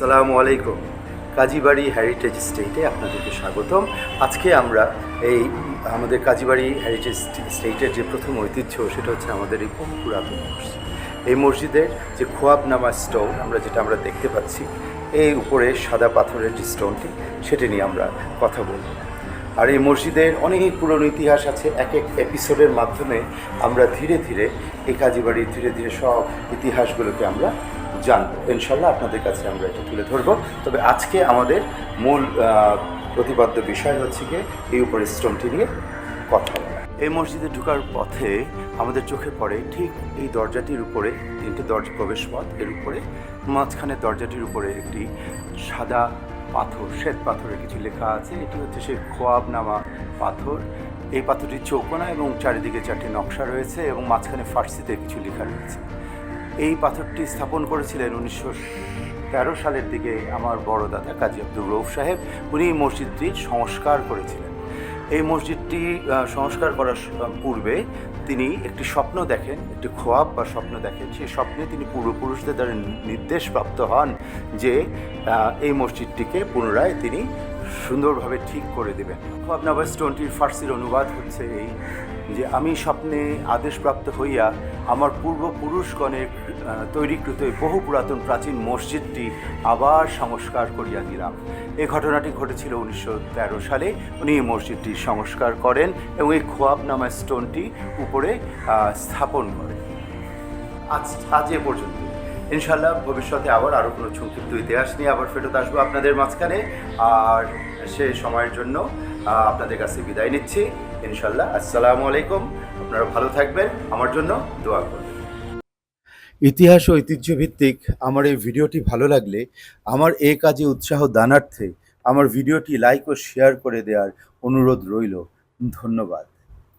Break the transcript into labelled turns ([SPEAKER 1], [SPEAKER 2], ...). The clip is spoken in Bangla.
[SPEAKER 1] সালামু আলাইকুম। কাজীবাড়ি হেরিটেজ স্টেটে আপনাদেরকে স্বাগতম। আজকে আমরা এই আমাদের কাজীবাড়ি হেরিটেজ স্টেটের যে প্রথম ঐতিহ্য, সেটা হচ্ছে আমাদের এই বহু পুরাতন মসজিদ। এই মসজিদের যে খোয়াবনামা স্টোন আমরা যেটা আমরা দেখতে পাচ্ছি, এই উপরে সাদা পাথরের যে স্টোনটি সেটা নিয়ে আমরা কথা বলব। আর এই মসজিদের অনেক পুরনো ইতিহাস আছে, এক এক এপিসোডের মাধ্যমে আমরা ধীরে ধীরে এই কাজীবাড়ির ধীরে ধীরে সব ইতিহাসগুলোকে আমরা জানব। ইনশাল্লাহ আপনাদের কাছে আমরা এটা তুলে ধরবো। তবে আজকে আমাদের মূল প্রতিপাদ্য বিষয় হচ্ছে গিয়ে এই উপরে স্টোনটি নিয়ে কথা এই মসজিদে ঢোকার পথে আমাদের চোখে পড়ে ঠিক এই দরজাটির উপরে, তিনটে দরজা প্রবেশ পথ এর উপরে মাঝখানে দরজাটির উপরে একটি সাদা পাথর, শ্বেত পাথরের কিছু লেখা আছে। এটি হচ্ছে সেই খোয়াবনামা পাথর। এই পাথরটি চৌকোনা এবং চারিদিকে চারটি নকশা রয়েছে এবং মাঝখানে ফার্সিতে কিছু লেখা রয়েছে। এই পাথরটি স্থাপন করেছিলেন উনিশশো তেরো সালের দিকে আমার বড় দাদা কাজী আব্দুর রৌফ সাহেব। উনি এই মসজিদটির সংস্কার করেছিলেন। এই মসজিদটি সংস্কার করার পূর্বে তিনি একটি স্বপ্ন দেখেন, একটি খোয়াব বা স্বপ্ন দেখেন। সেই স্বপ্নে তিনি পূর্বপুরুষদের দ্বারা নি- নির্দেশপ্রাপ্ত হন যে এই মসজিদটিকে পুনরায় তিনি সুন্দরভাবে ঠিক করে দেবেন। খোয়াব নাবার স্টোনটির ফার্সির অনুবাদ হচ্ছে এই যে, আমি স্বপ্নে আদেশপ্রাপ্ত হইয়া আমার পূর্বপুরুষগণের তৈরিকৃত বহু পুরাতন প্রাচীন মসজিদটি আবার সংস্কার করিয়া দিলাম। এই ঘটনাটি ঘটেছিল উনিশশো তেরো সালে। উনি এই মসজিদটি সংস্কার করেন এবং এই খোয়াব নামা স্টোনটি উপরে স্থাপন করেন। আজ আজ এ পর্যন্ত। ইনশাল্লাহ ভবিষ্যতে আবার আরও কোনো সংক্ষিপ্ত ইতিহাস নিয়ে আবার ফেরত আসব আপনাদের মাঝখানে। আর সে সময়ের জন্য আপনাদের কাছে বিদায় নিচ্ছি। ইনশাল্লাহ আসসালামু আলাইকুম। আপনারা ভালো থাকবেন। আমার জন্য দোয়া করবেন ইতিহাস ও ঐতিহ্য ভিত্তিক আমার এই ভিডিওটি ভালো লাগলে আমার এ কাজে উৎসাহ দানার্থে আমার ভিডিওটি লাইক ও শেয়ার করে দেওয়ার অনুরোধ রইল। ধন্যবাদ।